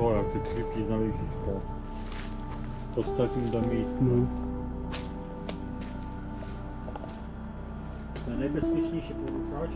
to jakie creepy znalezisko. Pod takim do miejsca. No. To najbezpieczniej się poruszać.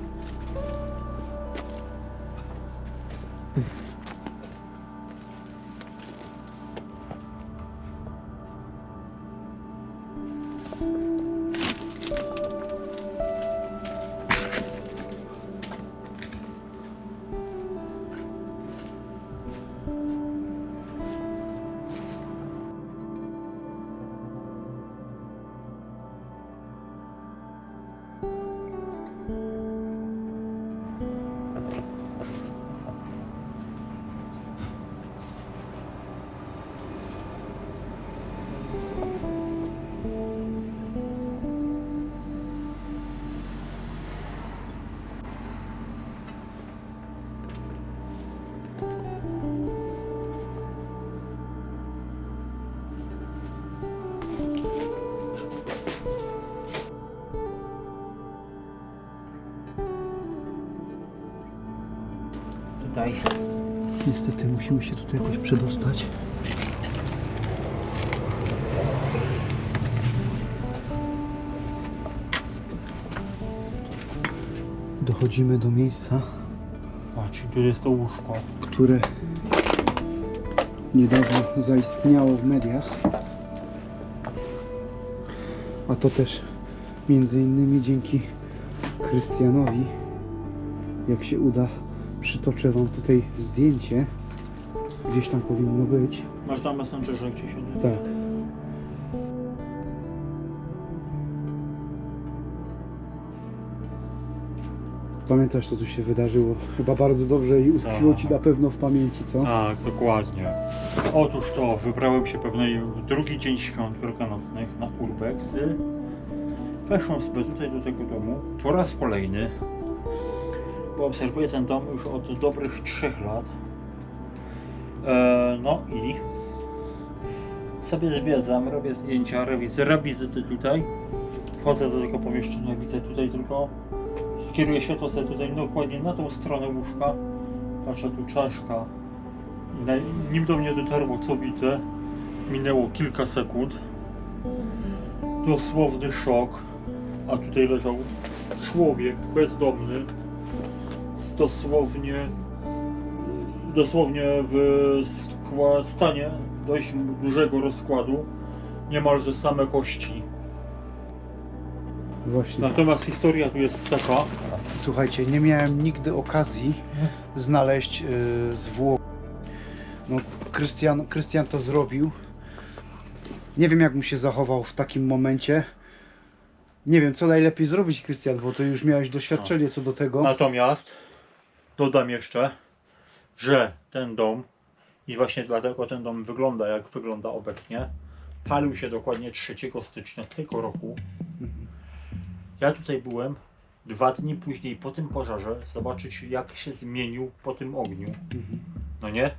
Tutaj. Niestety musimy się tutaj jakoś przedostać. Dochodzimy do miejsca, Patrz, tu jest to łóżko. które niedawno zaistniało w mediach. A to też między innymi dzięki Krystianowi. Jak się uda, przytoczę Wam tutaj zdjęcie. Gdzieś tam powinno być. Masz tam messengerze gdzieś się Tak. Pamiętasz co tu się wydarzyło? Chyba bardzo dobrze i utkwiło Tak. Ci na pewno w pamięci, co? Tak, dokładnie. Otóż to, wybrałem się pewnej w drugi dzień świąt wielkanocnych na Urbex. Weszłem sobie tutaj do tego domu po raz kolejny, bo obserwuję ten dom już od dobrych trzech lat. E, no i sobie zwiedzam, robię zdjęcia, rewizy, rewizyty tutaj. Wchodzę do tego pomieszczenia, widzę tutaj tylko, kieruję światło sobie tutaj dokładnie na tą stronę łóżka. Patrzę tu czaszka. Nim do mnie dotarło co widzę, minęło kilka sekund. Dosłowny szok. A tutaj leżał człowiek bezdomny. Dosłownie dosłownie w stanie dość dużego rozkładu. Niemalże same kości. Właśnie. Natomiast historia tu jest taka. Słuchajcie, nie miałem nigdy okazji znaleźć yy, zwłok. No, Krystian, Krystian to zrobił. Nie wiem, jak mu się zachował w takim momencie. Nie wiem, co najlepiej zrobić, Krystian, bo ty już miałeś doświadczenie co do tego. Natomiast dodam jeszcze, że ten dom i właśnie dlatego ten dom wygląda jak wygląda obecnie, palił się dokładnie 3 stycznia tego roku. Ja tutaj byłem dwa dni później po tym pożarze zobaczyć jak się zmienił po tym ogniu. No nie?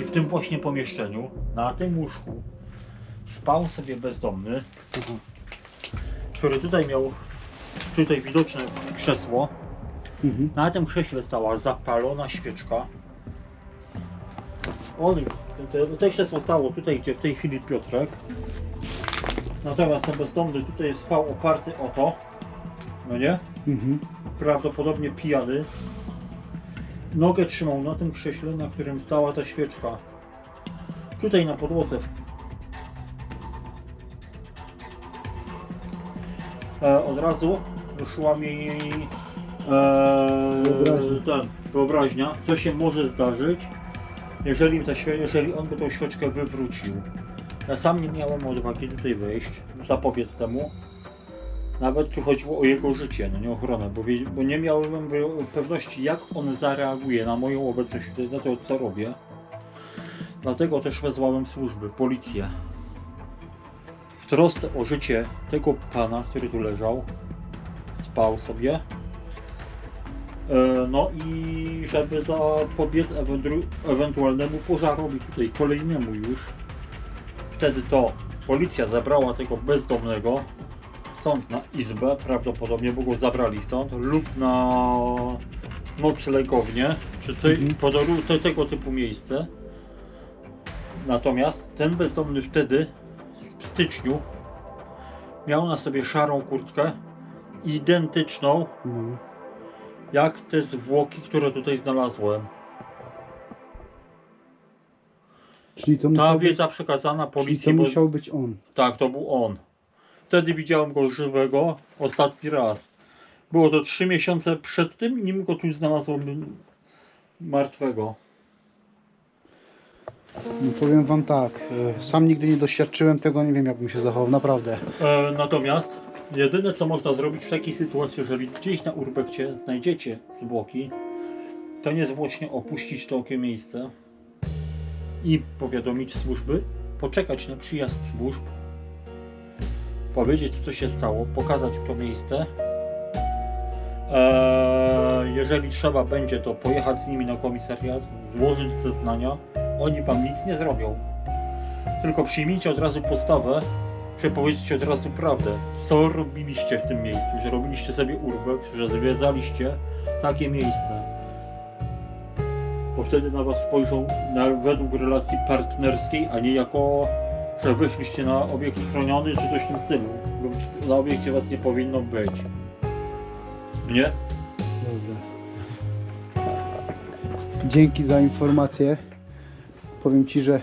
I w tym właśnie pomieszczeniu, na tym łóżku spał sobie bezdomny, który tutaj miał tutaj widoczne krzesło, Mhm. na tym krześle stała zapalona świeczka. On, te, te krzesło stało tutaj, gdzie w tej chwili Piotrek. Natomiast ten bezdomny tutaj spał oparty o to. No nie? Mhm. Prawdopodobnie pijany. Nogę trzymał na tym krześle, na którym stała ta świeczka. Tutaj na podłodze. E, od razu wyszła mi e, Wyobraźnia. ten, wyobraźnia, co się może zdarzyć, jeżeli, ta, jeżeli on by tą świeczkę wywrócił. Ja sam nie miałem odwagi tutaj wejść, zapobiec temu. Nawet tu chodziło o jego życie, no nie ochronę, bo, bo nie miałem pewności, jak on zareaguje na moją obecność, na to, co robię. Dlatego też wezwałem służby, policję. W trosce o życie tego pana, który tu leżał, spał sobie. E, No i żeby zapobiec ewentu- ewentualnemu pożarowi tutaj kolejnemu już. Wtedy to policja zabrała tego bezdomnego stąd na izbę, prawdopodobnie, bo go zabrali stąd, lub na noclegownię, czy coś, Mhm. podoru, te, tego typu miejsce. Natomiast ten bezdomny wtedy, w styczniu, miał na sobie szarą kurtkę, identyczną No. Jak te zwłoki, które tutaj znalazłem. Czyli to Ta musiał, być, wiedza przekazana czyli to policji, bo musiał być on. tak, to był on. Wtedy widziałem go żywego ostatni raz. Było to trzy miesiące przed tym, nim go tu znalazłem martwego. No powiem wam tak, e, sam nigdy nie doświadczyłem tego, nie wiem jak bym się zachował, naprawdę. E, natomiast jedyne co można zrobić w takiej sytuacji, jeżeli gdzieś na urbekcie znajdziecie zwłoki, to niezwłocznie opuścić to okie miejsce i powiadomić służby, poczekać na przyjazd służb, powiedzieć co się stało, pokazać to miejsce. E, jeżeli trzeba będzie, to pojechać z nimi na komisariat, złożyć zeznania. Oni wam nic nie zrobią. Tylko przyjmijcie od razu postawę, że powiedzcie od razu prawdę, co robiliście w tym miejscu, że robiliście sobie urbek, że zwiedzaliście takie miejsce. Bo wtedy na was spojrzą na, według relacji partnerskiej, a nie jako, że wyszliście na obiekt chroniony czy coś w tym stylu. Lub na obiekcie was nie powinno być. Nie? Dobra. Dzięki za informację. Powiem ci, że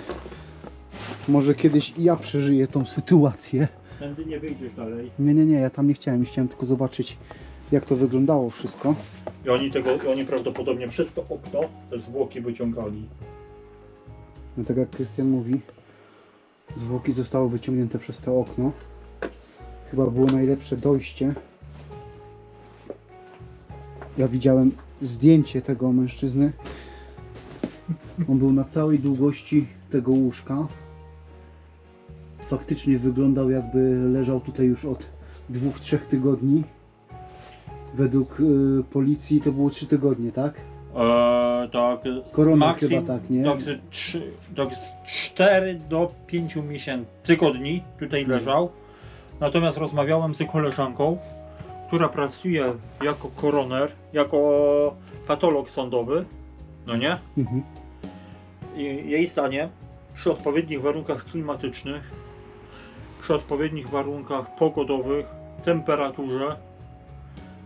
może kiedyś i ja przeżyję tą sytuację. Tędy nie wyjdziesz dalej. Nie, nie, nie, ja tam nie chciałem, chciałem tylko zobaczyć jak to wyglądało wszystko. I oni tego, i oni prawdopodobnie przez to okno te zwłoki wyciągali. No tak jak Krystian mówi, zwłoki zostały wyciągnięte przez to okno. Chyba było najlepsze dojście. Ja widziałem zdjęcie tego mężczyzny. On był na całej długości tego łóżka. Faktycznie wyglądał jakby leżał tutaj już od dwóch, trzech tygodni. Według y, policji to było trzy tygodnie, tak? Eee, tak. Korona Maksim- chyba tak, nie? Tak z, trzy, tak z 4 do 5 miesięcy, tygodni tutaj Mhm. leżał. Natomiast rozmawiałem z koleżanką, która pracuje jako koroner, jako patolog sądowy, no nie? Mhm. I jej zdaniem przy odpowiednich warunkach klimatycznych, przy odpowiednich warunkach pogodowych, temperaturze,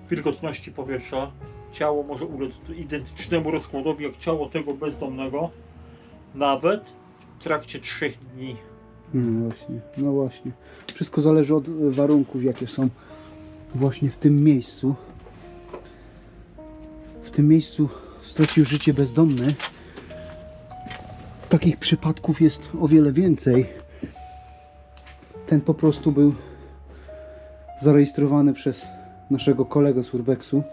wilgotności powietrza, ciało może ulec identycznemu rozkładowi jak ciało tego bezdomnego, nawet w trakcie trzech dni. No właśnie, no właśnie. Wszystko zależy od warunków, jakie są właśnie w tym miejscu. W tym miejscu stracił życie bezdomny. Takich przypadków jest o wiele więcej. Ten po prostu był zarejestrowany przez naszego kolegę z Urbexu.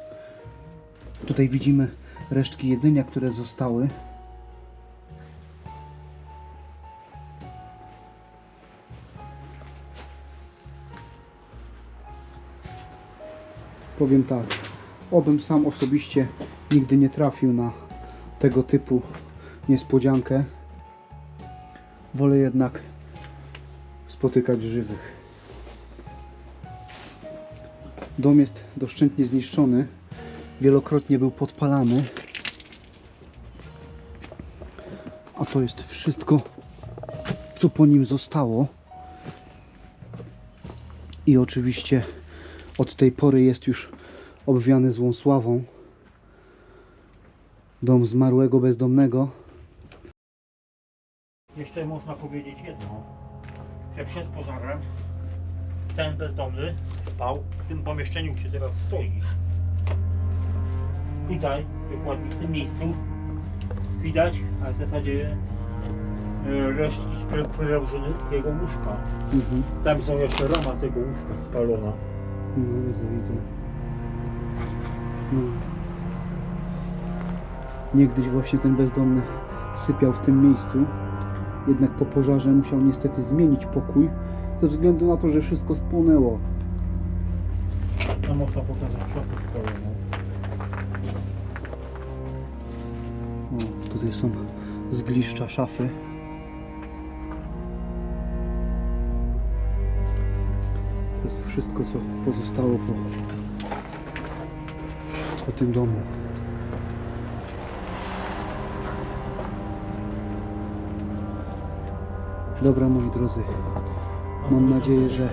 Tutaj widzimy resztki jedzenia, które zostały. Powiem tak, obym sam osobiście nigdy nie trafił na tego typu niespodziankę. Wolę jednak spotykać żywych. Dom jest doszczętnie zniszczony. Wielokrotnie był podpalany. A to jest wszystko, co po nim zostało. I oczywiście od tej pory jest już obwiany złą sławą. Dom zmarłego bezdomnego. Jeszcze można powiedzieć jedno, że przed pożarem ten bezdomny spał w tym pomieszczeniu, gdzie teraz stoisz. Tutaj, dokładnie w tym miejscu, widać, a w zasadzie e, resztki sprężyny jego łóżka. Mhm. Tam są jeszcze rama tego łóżka spalona. No, widzę, widzę. No. Niegdyś właśnie ten bezdomny sypiał w tym miejscu. Jednak po pożarze musiał niestety zmienić pokój ze względu na to, że wszystko spłonęło. A można pokazać szafę spaloną. O, tutaj są zgliszcza szafy. To jest wszystko, co pozostało po, po tym domu. Dobra, moi drodzy, mam nadzieję, że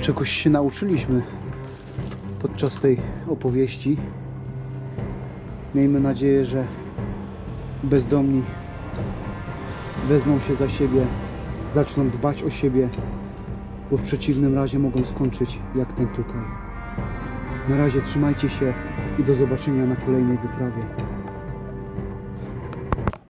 czegoś się nauczyliśmy podczas tej opowieści. Miejmy nadzieję, że bezdomni wezmą się za siebie, zaczną dbać o siebie, bo w przeciwnym razie mogą skończyć jak ten tutaj. Na razie trzymajcie się i do zobaczenia na kolejnej wyprawie.